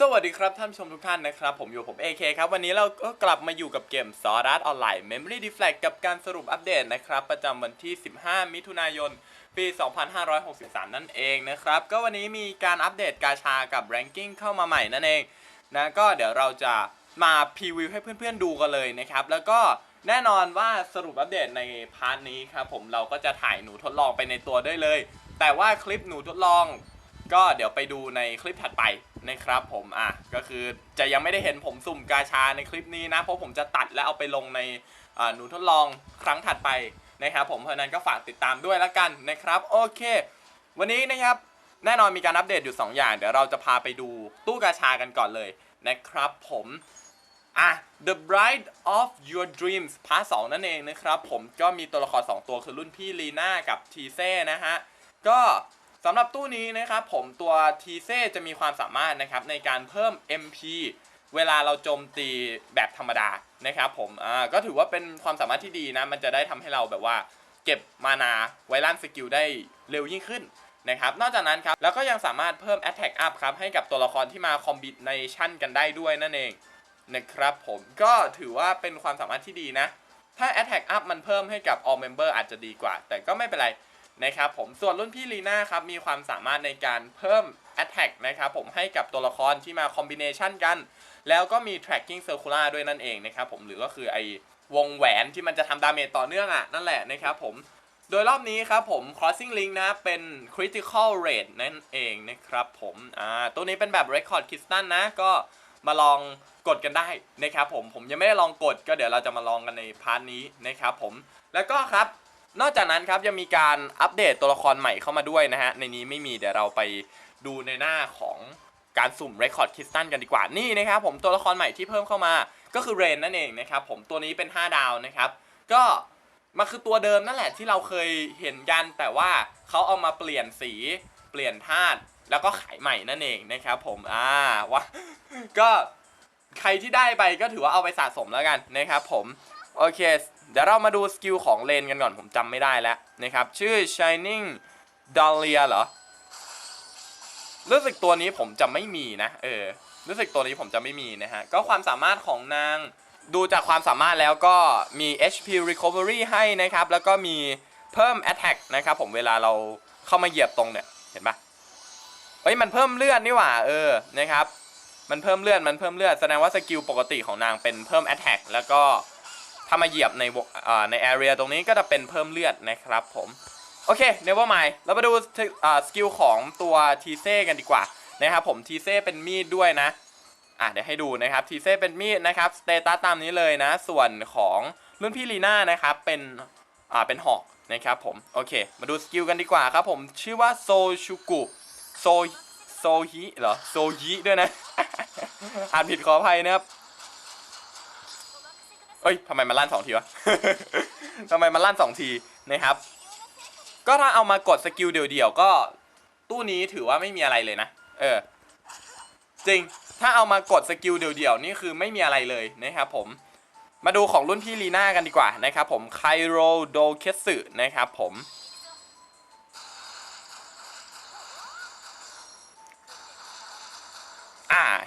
สวัสดีครับท่านชมทุกท่านนะครับ ผมอยู่ผม AK ครับ วันนี้เราก็กลับมาอยู่กับเกม s w o r d Art Online Memory Deflect กับการสรุปอัปเดตนะครับ ประจำวันที่ 15 มิถุนายน ปี 2563 นั่นเองนะครับ ก็วันนี้มีการอัปเดตกาชากับ Ranking เข้ามาใหม่นั่นเองนะก็เดี๋ยวเราจะมาพรีวิวให้เพื่อนๆดูกันเลยนะครับ แล้วก็แน่นอนว่าสรุปอัปเดตในพาร์ทนี้ครับผมเราก็จะถ่ายหนูทดลองไปในตัวได้เลย แต่ว่าคลิปหนูทดลอง ก็เดี๋ยวไปดูในคลิปถัดไปนะครับผมอะก็คือจะยังไม่ได้เห็นผมสุ่มกาชาในคลิปนี้นะ เพราะผมจะตัดแล้วเอาไปลงในหนูทดลองครั้งถัดไปนะครับผมเพราะนั้นก็ฝากติดตามด้วยละกันนะครับโอเค วันนี้นะครับแน่นอนมีการอัปเดตอยู่ 2 อย่าง เดี๋ยวเราจะพาไปดูตู้กาชากันก่อนเลยนะครับผมอะ The Bride of Your Dreams พาร์ท2นั่นเองนะครับผมก็มีตัวละคร 2 ตัวคือรุ่นพี่ลีน่ากับทีเซ่นะฮะก็ สำหรับตู้นี้นะครับผมตัวทีเซจะมีความสามารถนะครับในการเพิ่ม MP เวลาเราโจมตีแบบธรรมดานะครับผมอ่าก็ถือว่าเป็นความสามารถที่ดีนะ มันจะได้ทำให้เราแบบว่า เก็บมานาไวรัลสกิลได้เร็วยิ่งขึ้นนะครับ นอกจากนั้นครับแล้วก็ยังสามารถเพิ่ม Attack Up ครับให้กับตัวละครที่มาคอมบิเนชันกันได้ด้วยนั่นเองนะครับผมก็ถือว่าเป็นความสามารถที่ดีนะ ถ้า Attack Up มันเพิ่มให้กับ All Member อาจจะดีกว่า แต่ก็ไม่เป็นไร นะครับผมส่วนรุ่นพี่ลีน่าครับมีความสามารถในการเพิ่ม Attack นะครับผมให้กับตัวละครที่มาคอมบิเนชันกัน แล้วก็มี tracking circular ด้วยนั่นเองนะครับผมหรือก็คือไอวงแหวนที่มันจะทำดาเมจต่อเนื่องอะนั่นแหละนะครับผมโดยรอบนี้ครับผม crossing link นะเป็น critical rate นั่นเองนะครับผมอ่าตัวนี้เป็นแบบ record crystal นะก็มาลองกดกันได้นะครับผมผมยังไม่ได้ลองกดก็เดี๋ยวเราจะมาลองกันในพาร์ทนี้นะครับผมแล้วก็ครับ นอกจากนั้นครับยังมีการอัปเดตตัวละครใหม่เข้ามาด้วยนะฮะ ในนี้ไม่มีเดี๋ยวเราไปดูในหน้าของการสุ่ม Record k i s t a n กันดีกว่านี่นะครับผมตัวละครใหม่ที่เพิ่มเข้ามาก็คือเรนนั่นเองนะครับผมตัวนี้เป็น 5 ดาวนะครับ ก็มันคือตัวเดิมนั่นแหละที่เราเคยเห็นกันแต่ว่าเขาเอามาเปลี่ยนสีเปลี่ยนธาตุแล้วก็ขายใหม่นั่นเองนะครับผมอ่าวะก็ใครที่ได้ไปก็ถือว่าเอาไปสะสมแล้วกันนะครับผม โอเค เดี๋ยวเรามาดูสกิลของเลนกันก่อนผมจำไม่ได้แล้วนะครับ ชื่อ Shining Dahlia เหรอ รู้สึกตัวนี้ผมจะไม่มีนะ เออ รู้สึกตัวนี้ผมจะไม่มีนะฮะ ก็ความสามารถของนางดูจากความสามารถแล้วก็มี HP Recovery ให้นะครับ แล้วก็มีเพิ่ม Attack นะครับผมเวลาเราเข้ามาเหยียบตรงเนี่ย เห็นปะเฮ้ยมันเพิ่มเลือดนี่หว่า เออ นะครับ มันเพิ่มเลือด มันเพิ่มเลือด แสดงว่าสกิลปกติของนางเป็นเพิ่ม Attack แล้วก็ ถ้ามาเหยียบในวงอ่าใน area ตรงนี้ก็จะเป็นเพิ่มเลือดนะครับผมโอเค never mind เรามาดูสกิลของตัวทีเซ่กันดีกว่านะครับผมทีเซ่เป็นมีดด้วยนะอะเดี๋ยวให้ดูนะครับทีเซ่เป็นมีดนะครับสเตตัสตามนี้เลยนะ ส่วนของรุ่นพี่ลีน่านะครับเป็นอ่าเป็นหอกนะครับผมโอเค มาดูสกิลกันดีกว่าครับผมชื่อว่าโซชูกุโซโซฮิเหรอโซฮิด้วยนะ อ่านผิดขออภัยนะครับ เอ้ยทำไมมันลั่นสองทีวะทำไมมันลั่นสองทีนะครับ ก็ถ้าเอามากดสกิลเดี่ยวๆก็ตู้นี้ถือว่าไม่มีอะไรเลยนะ เออ จริง ถ้าเอามากดสกิลเดี่ยวๆนี่คือไม่มีอะไรเลยนะครับผม มาดูของรุ่นพี่ลีน่ากันดีกว่านะครับผมไคโรโดเคสึนะครับผม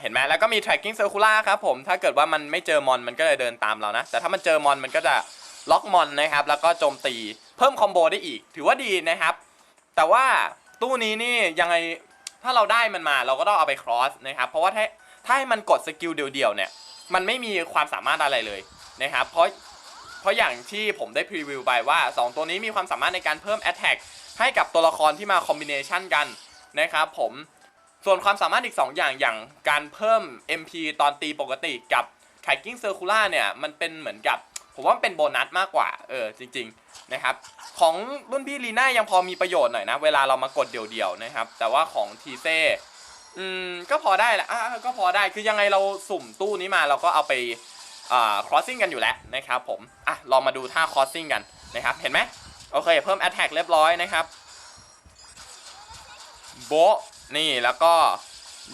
เห็นไหมแล้วก็มี tracking circular ครับผมถ้าเกิดว่ามันไม่เจอมอนมันก็จะเดินตามเรานะ แต่ถ้ามันเจอมอนมันก็จะล็อกมอนนะครับ แล้วก็โจมตีเพิ่มคอมโบได้อีก ถือว่าดีนะครับ แต่ว่าตู้นี้นี่ยังไงถ้าเราได้มันมาเราก็ต้องเอาไป cross นะครับ เพราะว่าถ้าถ้าให้มันกดสกิลเดียวๆเนี่ย มันไม่มีความสามารถอะไรเลยนะครับ เพราะเพราะอย่างที่ผมได้พรีวิวไปว่า 2 ตัวนี้มีความสามารถในการเพิ่ม Attack ให้กับตัวละครที่มาคอมบิเนชันกันนะครับผม ส่วนความสามารถอีก 2 อย่างอย่างการเพิ่ม MP ตอนตีปกติกับ Tracking Circular เนี่ย มันเป็นเหมือนกับ ผมว่ามันเป็นโบนัสมากกว่า เออ จริง ๆ นะครับ ของรุ่นพี่ลีน่ายังพอมีประโยชน์หน่อยนะ เวลาเรามากดเดี่ยวๆนะครับ แต่ว่าของทีเซ่อืม ก็พอได้แหละอะก็พอได้คือยังไงเราสุ่มตู้นี้มาเราก็เอาไปอ่า crossing กันอยู่แล้วนะครับผม อะ ลองมาดูท่า crossing กันนะครับ เห็นไหมโอเค เพิ่ม attack เรียบร้อยนะครับโบ นี่แล้วก็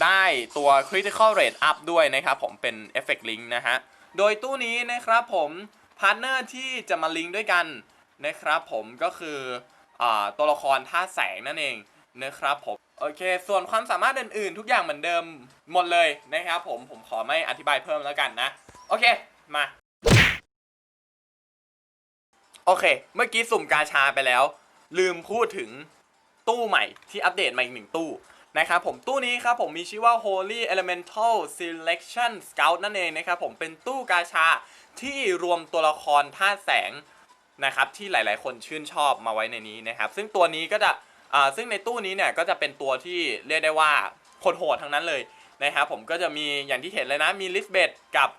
ได้ตัว critical rate up ด้วยนะครับผมเป็น effect link นะฮะ โดยตู้นี้นะครับผมพาร์ทเนอร์ที่จะมาลิงก์ด้วยกันนะครับผมก็คืออตัวละครท่าแสงนั่นเองนะครับผมโอเค ส่วนความสามารถอื่นๆ ทุกอย่างเหมือนเดิมหมดเลยนะครับผมผมขอไม่อธิบายเพิ่มแล้วกันนะ โอเคมา โอเค เมื่อกี้สุ่มกาชาไปแล้ว ลืมพูดถึงตู้ใหม่ที่อัปเดตมาอีกหนึ่งตู้ นะครับผมตู้นี้ครับผมมีชื่อว่า Holy Elemental Selection Scout นั่นเองนะครับผมเป็นตู้กาชาที่รวมตัวละครธาตุแสงนะครับที่หลายๆ คนชื่นชอบมาไว้ในนี้นะครับ ซึ่งตัวนี้ก็จะซึ่งในตู้นี้เนี่ยก็จะเป็นตัวที่เรียกได้ว่าคนโหดทั้งนั้นเลยนะครับผมก็จะมีอย่างที่เห็นเลยนะมีลิสเบตกับ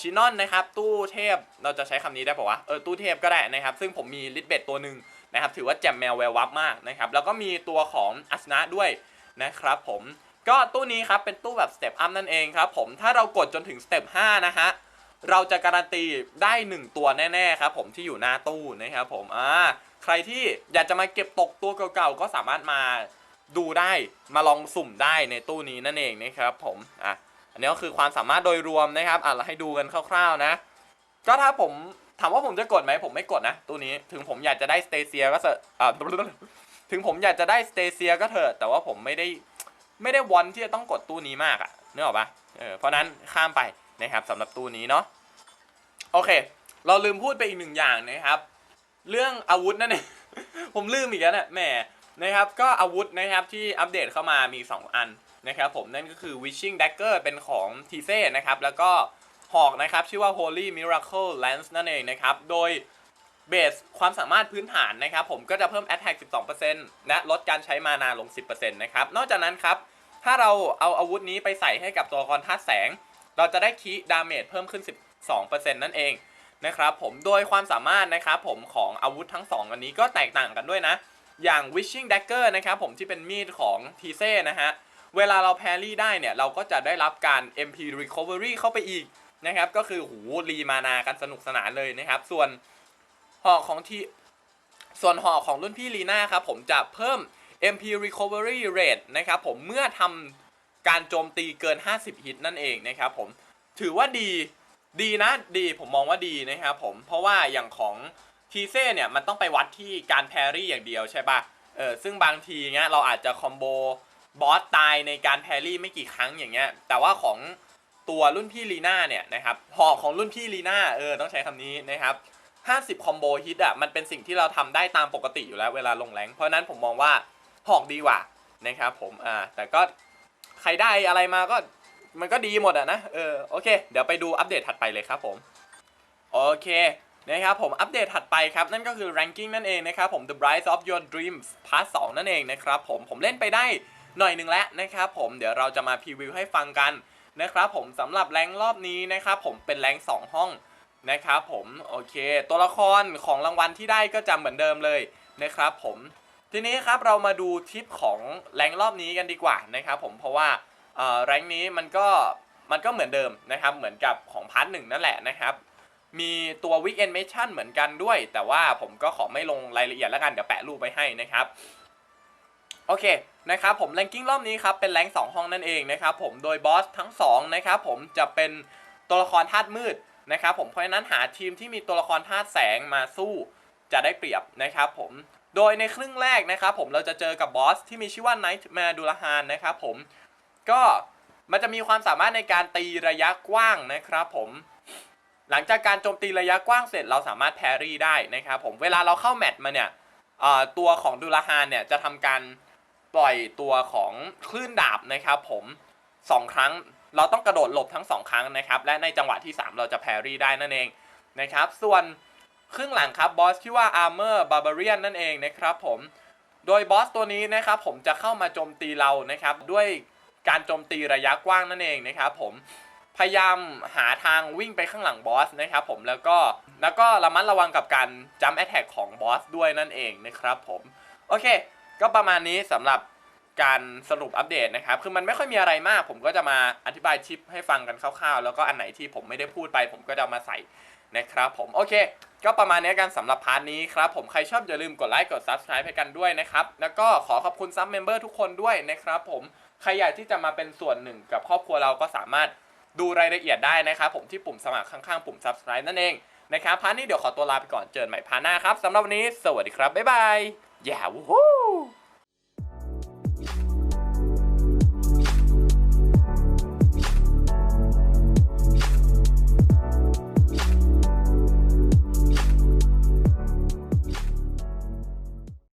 ชินอนนะครับตู้เทพเราจะใช้คำนี้ได้ป่าวะเออตู้เทพก็ได้นะครับ ซึ่งผมมีลิทเบตตัวหนึ่งนะครับถือว่าแจมแมวแวววับมากนะครับแล้วก็มีตัวของอัสนะด้วย นะครับผมก็ตู้นี้ครับเป็นตู้แบบสเต็ปอัพนั่นเองครับผมถ้าเรากดจนถึงสเต็ป5นะฮะเราจะการันตีได้ 1 ตัวแน่ๆครับผมที่อยู่หน้าตู้นะครับผมอ่าใครที่อยากจะมาเก็บตกตัวเก่าๆก็สามารถมาดูได้มาลองสุ่มได้ในตู้นี้นั่นเองนะครับผมอะอันนี้ก็คือความสามารถโดยรวมนะครับอะเราให้ดูกันคร่าวๆนะ ก็ถ้าผมถามว่าผมจะกดไหมผมไม่กดนะตัวนี้ถึงผมอยากจะได้สเตเซียก็เถอะอ่า ถึงผมอยากจะได้สเตเซียก็เถอะแต่ว่าผมไม่ได้ไม่ได้วอนที่จะต้องกดตู้นี้มากอะนึกออกปะเออเพราะนั้นข้ามไปนะครับสำหรับตู้นี้เนาะโอเค เราลืมพูดไปอีกหนึ่งอย่างนะครับ เรื่องอาวุธนั่นเองผมลืมอีกแล้วนะแหมนะครับก็อาวุธนะครับที่อัปเดตเข้ามามี 2 อันนะครับผมนั่นก็คือ Wishing Dagger เป็นของทีเซ่นะครับแล้วก็หอกนะครับชื่อว่า Holy Miracle Lance นั่นเองนะครับโดย เบสความสามารถพื้นฐานนะครับผมก็จะเพิ่ม Attack 12%และลดการใช้มานาลง 10%นะครับนอกจากนั้นครับถ้าเราเอาอาวุธนี้ไปใส่ให้กับตัวละครธาตุแสง เราจะได้คีดาเมจเพิ่มขึ้น 12%นั่นเองนะครับผมโดยความสามารถนะครับผมของอาวุธทั้ง 2 อันนี้ก็แตกต่างกันด้วยนะ อย่าง Wishing Dagger นะครับผมที่เป็นมีดของทีเซ่นะฮะเวลาเราแพรี่ได้เนี่ย เราก็จะได้รับการ MP Recovery เข้าไปอีกนะครับก็คือหูรีมานากันสนุกสนานเลยนะครับ ส่วน ห่อของทีส่วนห่อของรุ่นพี่ลีน่าครับผมจะเพิ่ม MP Recovery Rate นะครับผมเมื่อทำการโจมตีเกิน 50 ฮิตนั่นเองนะครับผมถือว่าดีดีนะดีผมมองว่าดีนะครับผมเพราะว่าอย่างของทีเซ่เนี่ยมันต้องไปวัดที่การแพรี่อย่างเดียวใช่ปะเออซึ่งบางทีเงี้ยเราอาจจะคอมโบบอสตายในการแพรี่ไม่กี่ครั้งอย่างเงี้ยแต่ว่าของตัวรุ่นพี่ลีน่าเนี่ยนะครับหอกของรุ่นพี่ลีน่าเออต้องใช้คำนี้นะครับ 50 คอมโบฮิตอะมันเป็นสิ่งที่เราทำได้ตามปกติอยู่แล้วเวลาลงแรงเพราะนั้นผมมองว่าหอกดีกว่านะครับผมอ่าแต่ก็ใครได้อะไรมาก็มันก็ดีหมดอะนะเออโอเค เดี๋ยวไปดูอัปเดตถัดไปเลยครับผมโอเคนะครับผมอัปเดตถัดไปครับนั่นก็คือ ranking นั่นเองนะครับผม The Bride of Your Dreams Part 2นั่นเองนะครับผมผมเล่นไปได้หน่อยหนึ่งแล้วนะครับผมเดี๋ยวเราจะมาพรีวิวให้ฟังกันนะครับผมสำหรับแรงรอบนี้นะครับผมเป็นแรง2ห้อง นะครับผมโอเค ตัวละครของรางวัลที่ได้ก็จะเหมือนเดิมเลยนะครับผมทีนี้ครับเรามาดูทิปของแรงรอบนี้กันดีกว่านะครับผมเพราะว่าแรงนี้มันก็มันก็เหมือนเดิมนะครับเหมือนกับของพาร์ทหนึ่งนั่นแหละนะครับมีตัว Weekend Mission เหมือนกันด้วย แต่ว่าผมก็ขอไม่ลงรายละเอียดแล้วกัน เดี๋ยวแปะรูปไว้ให้นะครับโอเคนะครับผมแรงกิ้งรอบนี้ครับเป็นแรง2ห้องนั่นเองนะครับผมโดยบอสทั้ง2นะครับผมจะเป็นตัวละครธาตุมืด นะครับผมเพราะฉะนั้นหาทีมที่มีตัวละครธาตุแสงมาสู้จะได้เปรียบนะครับผมโดยในครึ่งแรกนะครับผมเราจะเจอกับบอสที่มีชื่อว่า Nightmare d u l a h a n นะครับผมก็มันจะมีความสามารถในการตีระยะกว้างนะครับผมหลังจากการโจมตีระยะกว้างเสร็จเราสามารถแพรี่ได้นะครับผมเวลาเราเข้าแมตช์มาเนี่ยตัวของดูลฮานเนี่ยจะทำการปล่อยตัวของคลื่นดาบนะครับผมสองครั้ง เราต้องกระโดดหลบทั้งสองครั้งนะครับ และในจังหวะที่ 3 เราจะแพรี่ได้นั่นเองนะครับ ส่วนครึ่งหลังครับบอสที่ว่า Armor Barbarian นั่นเองนะครับผม โดยบอสตัวนี้นะครับผมจะเข้ามาโจมตีเรานะครับ ด้วยการโจมตีระยะกว้างนั่นเองนะครับผมพยายามหาทางวิ่งไปข้างหลังบอสนะครับผมแล้วก็แล้วก็ระมัดระวังกับการจัมแอ t แทกของบอสด้วยนั่นเองนะครับผม โอเค ก็ประมาณนี้สำหรับ การสรุปอัปเดตนะครับ คือมันไม่ค่อยมีอะไรมาก ผมก็จะมาอธิบายชิปให้ฟังกันคร่าวๆ แล้วก็อันไหนที่ผมไม่ได้พูดไป ผมก็จะมาใส่นะครับผม โอเค ก็ประมาณนี้กันสำหรับพาร์ทนี้ครับ ผมใครชอบอย่าลืมกดไลค์ กด Subscribe ให้กันด้วยนะครับ แล้วก็ขอขอบคุณซับเมมเบอร์ทุกคนด้วยนะครับผม ใครอยากที่จะมาเป็นส่วนหนึ่งกับครอบครัวเราก็สามารถดูรายละเอียดได้นะครับผมที่ปุ่มสมัครข้างๆ ปุ่ม Subscribe นั่นเองนะครับพาร์ทนี้เดี๋ยวขอตัวลาไปก่อน เจอกันใหม่พาร์ทหน้าครับสำหรับวันนี้ สวัสดีครับ บ๊ายบายอย่าวู้